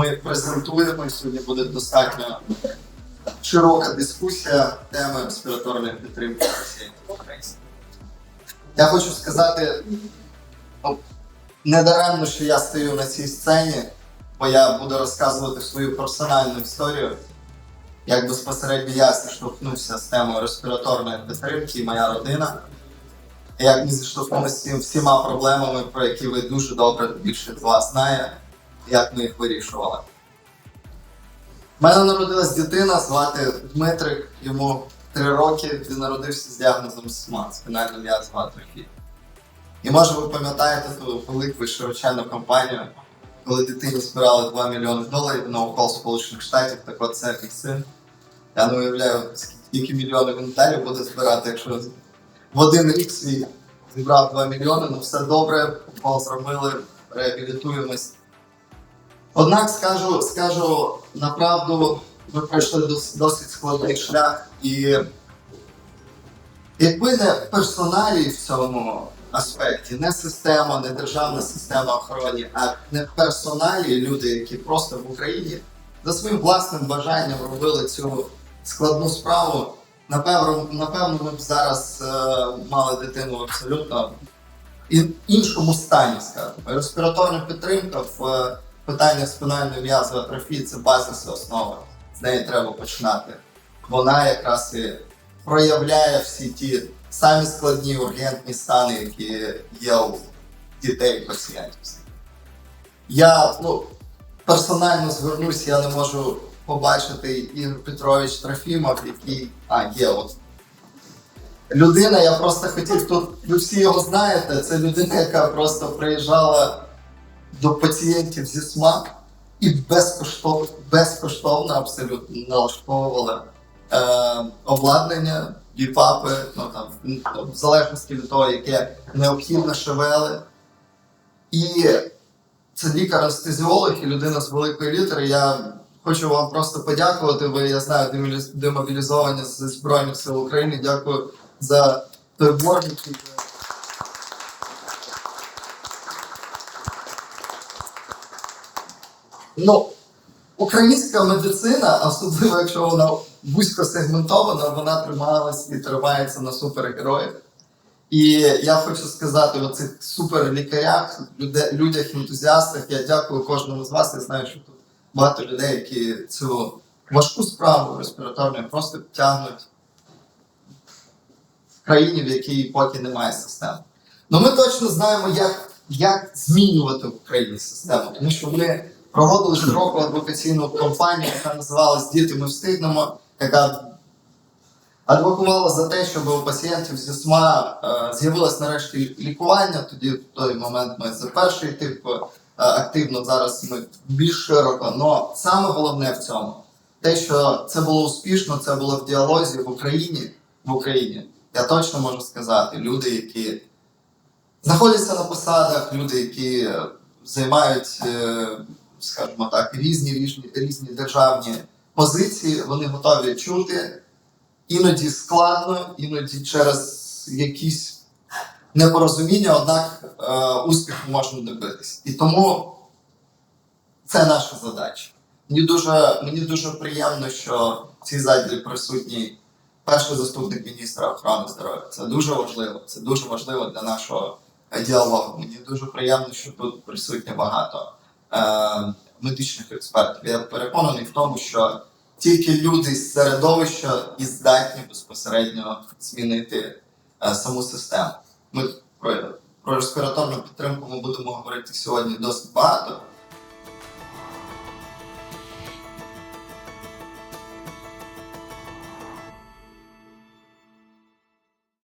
ми презентуємо. і Сьогодні буде достатньо широка дискусія теми респіраторної підтримки пацієнтів. Я хочу сказати, ну, не даремно, що я стою на цій сцені, бо я буду розказувати свою персональну історію. Як безпосередньо я зіштовхнувся з темою респіраторної підтримки і моя родина. Як ми зіштовхнулися з всіма проблемами, про які ви дуже добре більше з вас знає, як ми їх вирішували. У мене народилась дитина, звати Дмитрик, йому 3 роки, він народився з діагнозом СМА, спінальна м'язова атрофія. І може ви пам'ятаєте ту велику і широченну кампанію, коли дитині збирали 2 мільйони доларів на укол Сполучених Штатів, так от це мій син. Я не уявляю, скільки мільйонів він далі буде збирати, якщо в один рік свій зібрав 2 мільйони, ну все добре, укол зробили, реабілітуємось. Однак скажу, скажу направду, ми пройшли дос- досить складний шлях, і якби не персоналі в цьому аспекті, не система, не державна система охорони, а не персоналі, люди, які просто в Україні за своїм власним бажанням робили цю складну справу. Напевно, напевно, ми б зараз е, мали дитину в абсолютно іншому стані, скажімо. Респіраторна підтримка в питаннях спинальної м'язової атрофії це базис і основа. З неї треба починати. Вона якраз і проявляє всі ті самі складні ургентні стани, які є у дітей пацієнтів. Я ну, персонально звернусь, я не можу побачити Ігор Петрович Трофімов, який. А, є от. Людина, я просто хотів тут, ви всі його знаєте, це людина, яка просто приїжджала до пацієнтів зі СМАК і безкоштовно, безкоштовно абсолютно налаштовувала е, обладнання, ліпапи, ну там, в залежності від того, яке необхідно шевели. І це лікар-анестезіолог і людина з великої літери. Я хочу вам просто подякувати. Ви, я знаю, демобілізовані з Збройних сил України. Дякую за той борг, який Ну, українська медицина, особливо якщо вона вузько сегментована, вона трималась і тримається на супергероях. І я хочу сказати оцих суперлікарях, людях, ентузіастах. Я дякую кожному з вас. Я знаю, що тут багато людей, які цю важку справу респіраторну просто тягнуть в країні, в якій поки немає системи. Ну ми точно знаємо, як, як змінювати в Україні систему, тому що ми проводили широку адвокаційну кампанію, яка називалась Діти ми встигнемо, яка адвокувала за те, щоб у пацієнтів зі СМА е, з'явилось нарешті лікування. Тоді в той момент ми за перший тип е, активно зараз ми більш широко. Но саме головне в цьому те, що це було успішно, це було в діалозі в Україні. В Україні я точно можу сказати, люди, які знаходяться на посадах, люди, які е, займають, скажімо так, різні, різні, різні державні позиції, вони готові чути. Іноді складно, іноді через якісь непорозуміння, однак е, успіху можна добитись. І тому це наша задача. Мені дуже, мені дуже приємно, що в цій залі присутній перший заступник міністра охорони здоров'я. Це дуже важливо. Це дуже важливо для нашого діалогу. Мені дуже приємно, що тут присутні багато медичних експертів. Я переконаний в тому, що тільки люди з середовища і здатні безпосередньо змінити е, саму систему. Ми про, про респіраторну підтримку ми будемо говорити сьогодні досить багато.